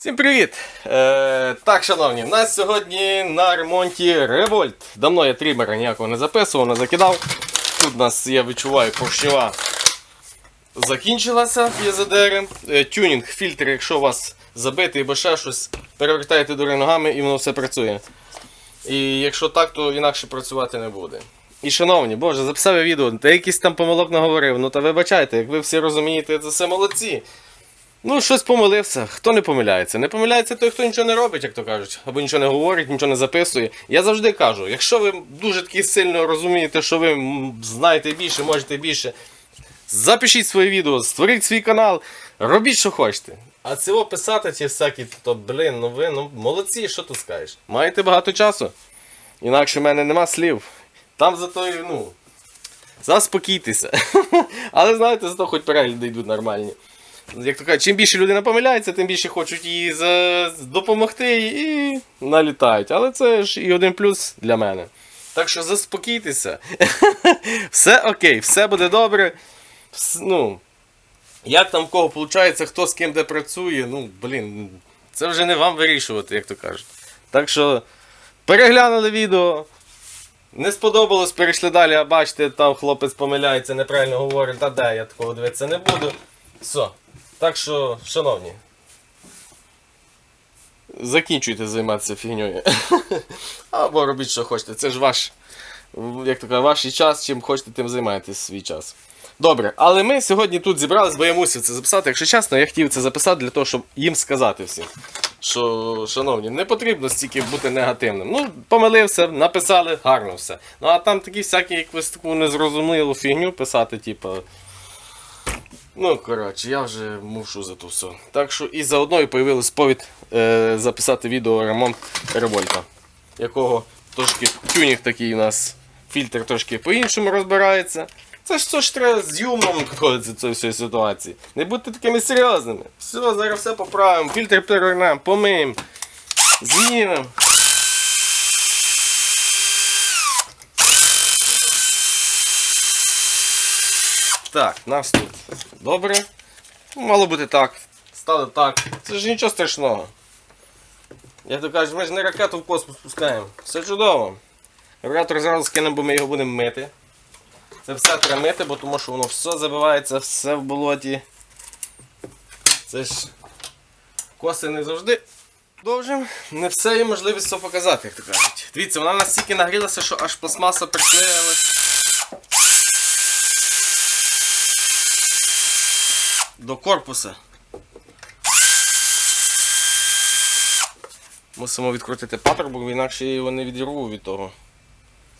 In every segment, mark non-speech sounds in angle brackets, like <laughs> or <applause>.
Всім привіт! Е, так, шановні, в нас сьогодні на ремонті револьт. Давно я трімера ніякого не записував, не закидав. Тут у нас, я відчуваю, поршнева закінчилася ЄЗДР. Е, тюнінг, фільтр, якщо у вас забитий або ще щось, перевертаєте дори ногами і воно все працює. І якщо так, то інакше працювати не буде. І шановні, боже, записав я відео, та якийсь там помилок наговорив. Ну та вибачайте, як ви всі розумієте, це все молодці. Ну, щось помилився. Хто не помиляється? Не помиляється той, хто нічого не робить, як то кажуть, або нічого не говорить, нічого не записує. Я завжди кажу, якщо ви дуже таки сильно розумієте, що ви знаєте більше, можете більше, запишіть своє відео, створіть свій канал, робіть, що хочете. А цього писати ці всякі, то, блин, ну ви ну, молодці, що ти скажеш? Маєте багато часу. Інакше в мене нема слів. Там зато, і, ну, заспокійтеся. <laughs> Але знаєте, зато хоч перегляди йдуть нормальні. Як то кажуть, чим більше людина помиляється, тим більше хочуть їй допомогти і налітають. Але це ж і один плюс для мене. Так що заспокійтеся. <laughs> все окей, все буде добре. Ну, як там в кого виходить, хто з ким де працює, ну, блін, це вже не вам вирішувати, як то кажуть. Так що переглянули відео. Не сподобалось, перейшли далі, а бачите, там хлопець помиляється, неправильно говорить, та де, я такого дивитися не буду. Все. Так що, шановні. Закінчуйте займатися фігньою. <laughs> Або робіть, що хочете. Це ж ваш, як то кажуть, ваш час, чим хочете, тим займаєтесь свій час. Добре, але ми сьогодні тут зібрались, бо я мусив це записати. Якщо чесно, я хотів це записати для того, щоб їм сказати всім. Що, шановні, не потрібно стільки бути негативним. Ну, помилився, написали, гарно все. Ну а там такі всякі якусь таку незрозумілу фігню писати, типу. Ну, коротше, я вже мушу за то все. Так що і заодно і появилась повід е, записати відео ремонт револьта, якого трошки тюнінг такий у нас, фільтр трошки по-іншому розбирається. Це ж все ж треба з юмором підходити до цієї всієї ситуації. Не будьте такими серйозними. Все, зараз все поправимо, фільтр перевернемо, помиємо, знімемо. Так, нас тут добре. Ну, Мало бути так. Стало так. Це ж нічого страшного. Як то кажуть, ми ж не ракету в космос пускаємо. Все чудово. Радіатор зразу скинемо, бо ми його будемо мити. Це все треба мити, бо тому що воно все забивається, все в болоті. Це ж коси не завжди. Довжим. Не все є можливість все показати, як то кажуть. Дивіться, вона настільки нагрілася, що аж пластмаса приклеїлась. До корпуса. Мусимо відкрутити патрубок, бо інакше я його не відірву від того.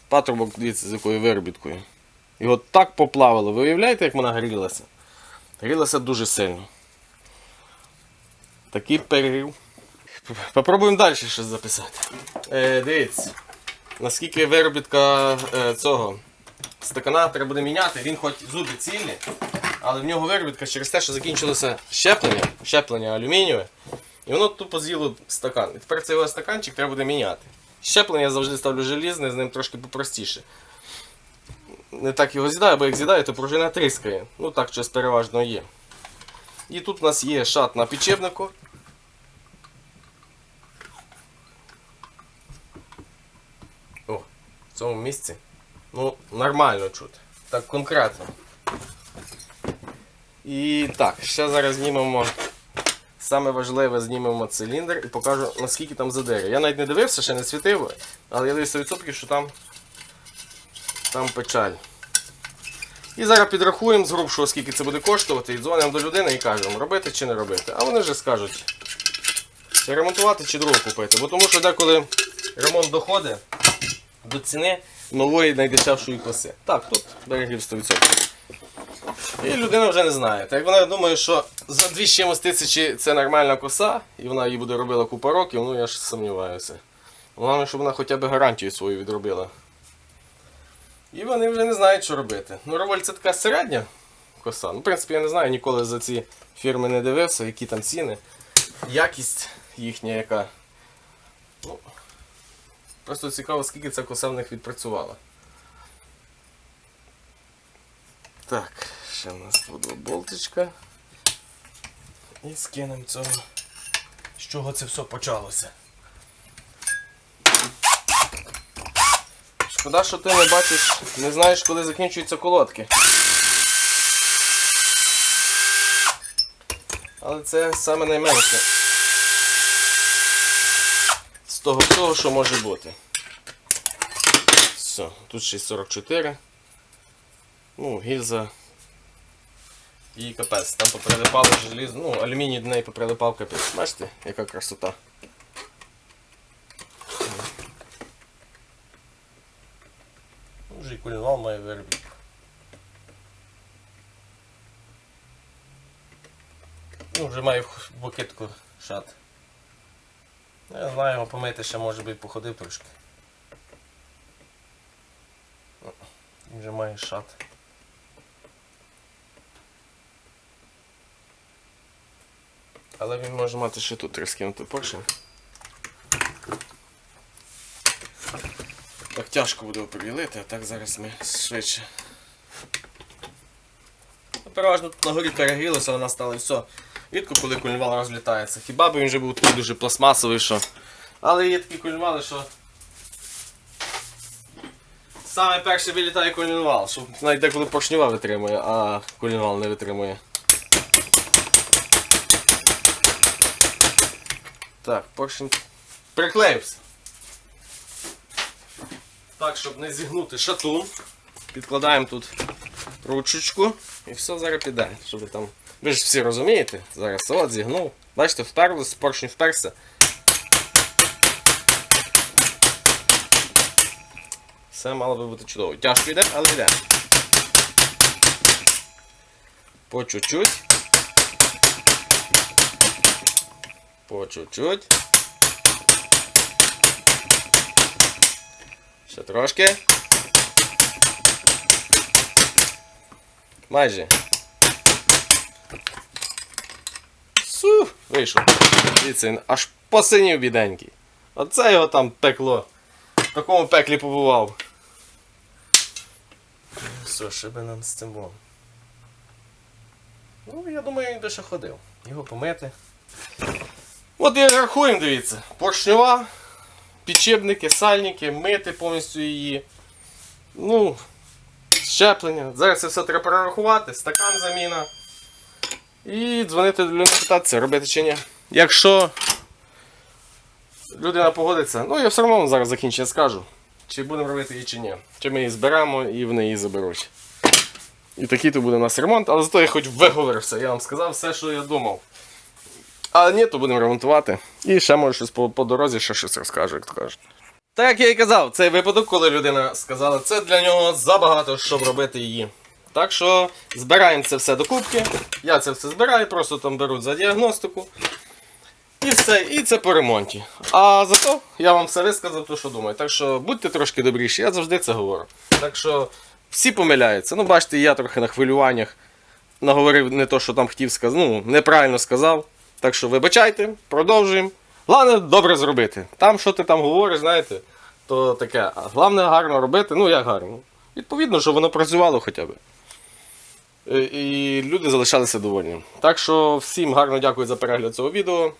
Патрубок, дивіться, з якою виробіткою. Його так поплавило. Ви уявляєте, як вона грілася? Грілася дуже сильно. Такий перерив. Попробуємо далі щось записати. Е, дивіться, наскільки виробітка е, цього стакана треба буде міняти, він хоч зуби цілі, але в нього виробітка через те, що закінчилося щеплення, щеплення алюмінієве, і воно тупо з'їло стакан. І тепер цей стаканчик треба буде міняти. Щеплення я завжди ставлю желізне, з ним трошки попростіше. Не так його з'їдаю, бо як з'їдаю, то пружина тріскає. Ну так щось переважно є. І тут у нас є шат на підчепнику. О, в цьому місці. Ну, нормально чути. Так конкретно. І так, ще зараз знімемо. Саме важливе знімемо циліндр і покажу наскільки там задери. Я навіть не дивився, ще не світив, але я дивився відсотків, що там, там печаль. І зараз підрахуємо з грубшого, скільки це буде коштувати, і дзвонимо до людини і кажемо, робити чи не робити. А вони вже скажуть, чи ремонтувати, чи другу купити. Бо тому що деколи ремонт доходить до ціни нової найдешевшої коси. Так, тут берегів 100%. І людина вже не знає. Так вона думає, що за 2 чимось тисячі це нормальна коса, і вона її буде робила купа років, ну я ж сумніваюся. Головне, щоб вона хоча б гарантію свою відробила. І вони вже не знають, що робити. Ну, револь це така середня коса. Ну, в принципі, я не знаю, ніколи за ці фірми не дивився, які там ціни. Якість їхня яка. Ну, Просто цікаво, скільки ця коса в них відпрацювала. Так, ще в нас тут болтичка. І скинемо цього з чого це все почалося. Шкода, що ти не бачиш, не знаєш, коли закінчуються колодки. Але це саме найменше. З того всього, що може бути. Все, тут ще 44. Ну, гільза. І капець. Там поприлипало желізо. Ну, алюміній до неї поприлипав капець. Бачите, яка красота. Вже і кулінвал має виробити. Ну, вже має в букетку шат. Я знаю, його помити ще може би походив трошки. Вже має шат. Але він може мати ще тут розкинути поршень. Так тяжко буде оприділити, а так зараз ми швидше. Переважно тут на горі перегрілося, вона стала все. Рідко, коли кульнвал розлітається. Хіба би він вже був такий дуже пластмасовий, що. Але є такі кульнвали, що. Саме перше вилітає кульнвал, що навіть деколи поршнева витримує, а кульнвал не витримує. Так, поршень приклеївся. Так, щоб не зігнути шатун, підкладаємо тут ручечку і все зараз піде. Щоб там. Ви ж всі розумієте, зараз от зігнув. Бачите, вперлося, поршень вперся. Все мало би бути чудово. Тяжко йде, але йде. По чуть-чуть. По чуть-чуть. Ще трошки. Майже. Су, вийшов. Дивіться, він аж посинів біденький. Оце його там пекло. В такому пеклі побував. Все, що би нам з цим було. Ну, я думаю, він би ще ходив. Його помити. От і рахуємо, дивіться. Поршнева, підшипники, сальники, мити повністю її. Ну, щеплення. Зараз це все треба перерахувати, стакан заміна. І дзвонити до людини питатися, робити чи ні. Якщо людина погодиться, ну я все одно зараз закінчення скажу. Чи будемо робити її чи ні. Чи ми її зберемо і вони її заберуть. І такий то буде у нас ремонт, але зато я хоч виговорився, я вам сказав все, що я думав. А ні, то будемо ремонтувати. І ще може щось по, по дорозі ще щось розкажу, як то кажуть. Так як я і казав, цей випадок, коли людина сказала, це для нього забагато, щоб робити її. Так що збираємо це все докупки. Я це все збираю, просто там беруть за діагностику. І все, і це по ремонті. А зато я вам все висказав, то що думаю. Так що будьте трошки добріші, я завжди це говорю. Так що всі помиляються. Ну, бачите, я трохи на хвилюваннях наговорив не то, що там хотів сказати, ну, неправильно сказав. Так що вибачайте, продовжуємо. Головне добре зробити. Там, що ти там говориш, знаєте, то таке. А головне гарно робити, ну як гарно. Відповідно, щоб воно працювало хоча б. Е, І люди залишалися довольні. Так що всім гарно дякую за перегляд цього відео.